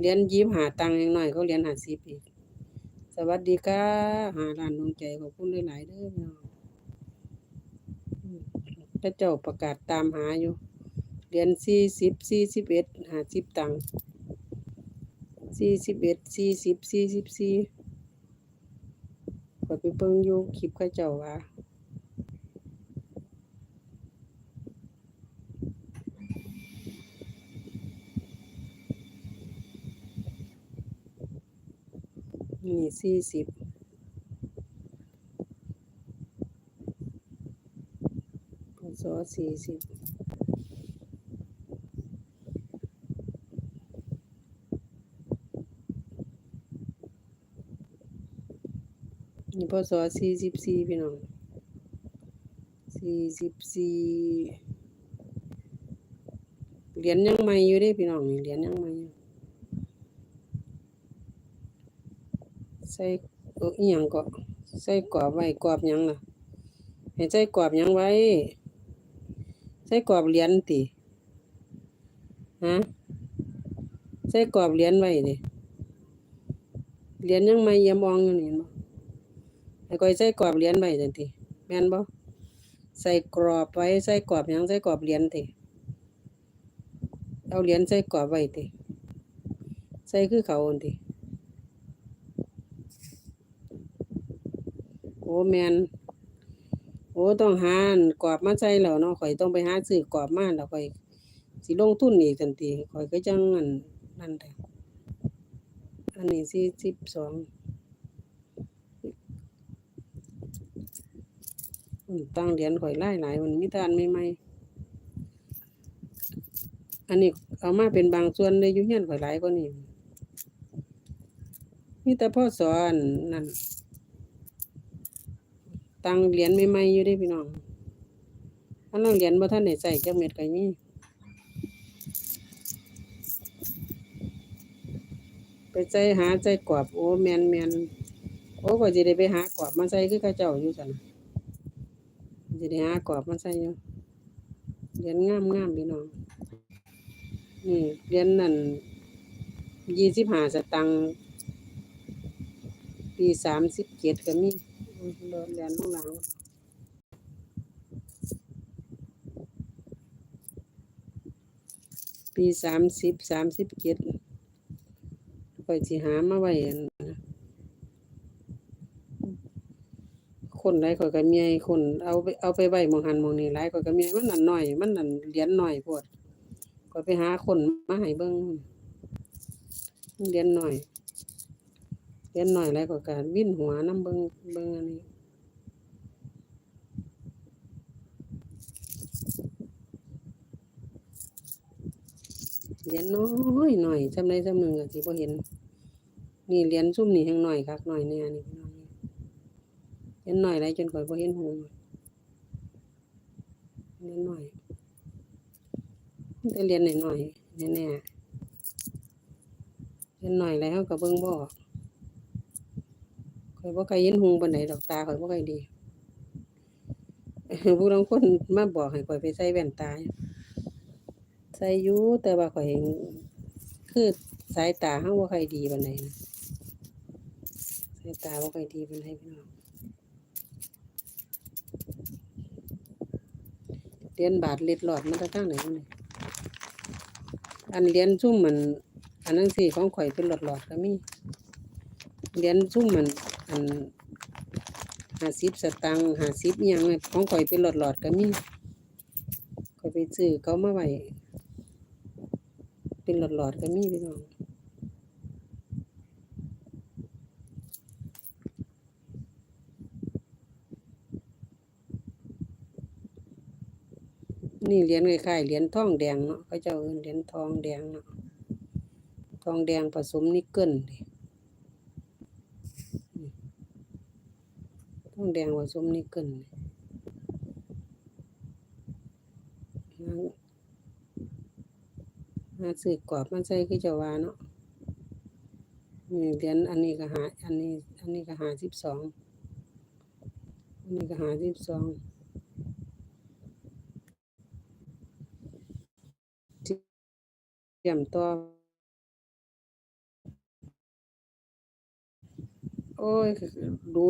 เรียญยิ้มหาตังค์อย่างน้อยเขาเรียญหาสิบอีกสวัสดีค่ะ หาร้านดวงใจขอบคุณหลายๆเด้อพี่น้องพระเจ้าประกาศตามหาอยู่ เรียญสี่สิบสี่สิบเอ็ดหาสิบตังค์สี่สิบเอ็ดสี่สิบสี่สิบสี่ขอไปเบิ่งอยู่คลิปเขาเจ้าว่า นี่สี่สิบพศสี่สิบนี่พศสี่สิบสี่พี่น้องสี่สิบสี่เหรียญยังใหม่อยู่ด้พี่น้องนี่เหรียญยังใหม่อยู่ ใส่อีหยังก็ใส่กรอบไว้กรอบหยังล่ะให้ใส่กรอบหยังไว้ ใส่กรอบเหรียญติฮะใส่กรอบเหรียญไว้ดิเหรียญยังไม่เยี่ยมอองอยู่นี่บ่ให้ก้อยใส่กรอบเหรียญไว้จังติแม่นบ่ใส่กรอบไว้ใส่กรอบหยังใส่กรอบเหรียญติเอาเหรียญใส่กรอบไว้ติใส่คือเขาอันติ โอ้แมนโอ้ต้องหานกรอบมาใส่แล้วเนาะข่อยต้องไปหาซื้อกรอบมาแล้วข่อยสิลงทุนอีกทันทีข่อยก็จังอันนั่นแหละอันนี้สี่สิบสองตั้งเหรียญข่อยหลายหลายมันมีแต่อันใหม่อันนี้เอามาเป็นบางส่วนเลยยู่เฮียนข่อยหลายกว่านี้มีแต่พ่อสอนนั่น ตังเหรียญใหม่ๆอยู่เด้พี่น้องอันนั้นเหรียญบ่ทันได้ใส่จักเม็ดก็มีไปใส่หาใส่กรอบโอ้แมนแมนโอ้ก็สิได้ไปหากรอบมาใส่คือเขาเจ้าอยู่ซั่นน่ะได้หากรอบมาใส่อยู่เหรียญงามๆพี่น้องนี่เหรียญนั่น25สตางค์ปี37ก็มีโดน เรียนข้างหลังปีสามสิบสามสิบเจ็ดค่อยสิหามาไว้นคนไรข่อยก็มีให้คนเอาไปเอาไปไว้มองหันมองนี่หลายข่อยก็มีให้มันนั่นหน้อย มันนั่นเหรียญหน้อยโพดข่อยไปหาคนมาให้เบิ่งเหรียญหน้อย เหรียญน้อยหลายข่อยก็วิ่นหัวนํเบิงเบิงอันนี้เหรียญน้อยหน่อยจำได้จำหนึ่งอะที่พอเห็น นี่เหรียญซุ่มนี่แห่งหน่อยคักหน่อยเนี่ยนี่พี่น้องเหรียญหน่อยไรจนข่อยพอเห็นหูเหรียญหน่อยแต่เรียญหน่อยหน่อยแน่ๆเหรียญหน่อยไรเขากับเบิ้งบ่ออก ข่อยบ่ใครเห็นหูปานใดดอกตาข่อยบ่ใครดีผู้ลางคนมาบอกให้ข่อยไปใส่แว่นตา ใส่อยู่แต่ว่าข่อยเห็นคือสายตาเฮาบ่ค่อยดีปานใดนะสายตาบ่ค่อยดีปานใดพี่น้องเหรียญบาทเล็ดหลอดมันจะทางไหนวะเนี่ยอันเหรียญซุ่มมันอันนั้นสิของข่อยเป็นหลอดๆก็มีเหรียญซุ่มมัน อัน50สตางค์50อิหยังของข่อยเป็นหลอดๆก็มีข่อยไปซื้อเขามาไว้เป็นหลอดๆก็มีพี่น้องนี่เหรียญคล้ายๆเหรียญทองแดงเนาะเขาเจ้าเอิ้นเหรียญทองแดงเนาะทองแดงผสมนิกเกิล ทองแดงผสมนิกเกินหาสืบกรอบมันใส่คือจะว่าเนาะเหรียญอันนี้ก็หา อันนี้ อันนี้ก็หาสิบสองอันนี้ก็หาสิบสองเตรียมตัวโอ้ยดู